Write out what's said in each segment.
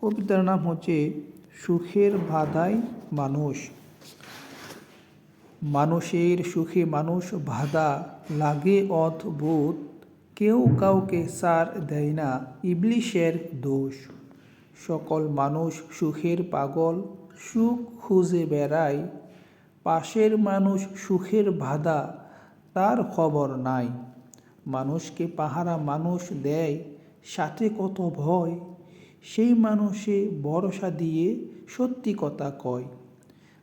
কবিতার নাম হচ্ছে সুখের বাধাই মানুষ। মানুষের সুখে মানুষ বাধা লাগে অদ্ভুত। কেউ কাউকে সার দেয় না ইবলিশের দোষ। সকল মানুষ সুখের পাগল, সুখ খুঁজে বেড়ায়। পাশের মানুষ সুখের বাধা, তার খবর নাই। মানুষকে পাহারা মানুষ দেয়, সাথে কত ভয়। সেই মানুষে ভরসা দিয়ে সত্যি কথা কয়।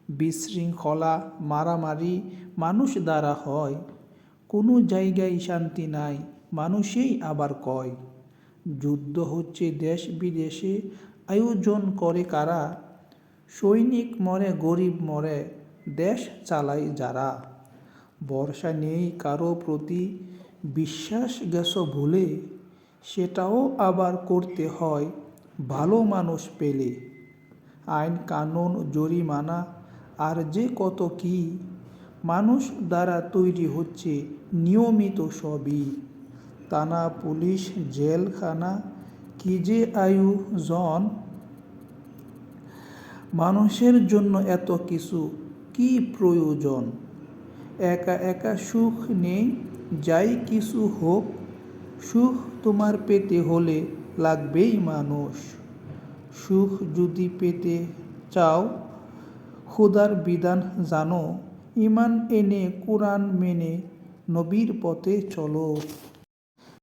বিশৃঙ্খলা, মারামারি মানুষ দ্বারা হয়। কোনো জায়গায় শান্তি নাই, মানুষেই আবার কয়। যুদ্ধ হচ্ছে দেশ বিদেশে আয়োজন করে কারা? সৈনিক মরে, গরিব মরে, দেশ চালায় যারা। বর্ষা নেই কারও প্রতি, বিশ্বাস গেছ ভুলে, সেটাও আবার করতে হয়। ভালো মানুষ পেলে, আইন, কানুন, জরিমানা আর যে কত কি, মানুষ দ্বারা তৈরি হচ্ছে নিয়মিত সবই। থানা, পুলিশ, জেলখানা, কি যে আয়োজন মানুষের জন্য এত কিছু কি প্রয়োজন? একা একা সুখ নেই, যাই কিছু হোক, সুখ তোমার পেতে হলে লাগবেই মানুষ। সুখ যদি পেতে চাও, খোদার বিধান জানো। ইমান এনে কোরআন মেনে নবীর পথে চলো।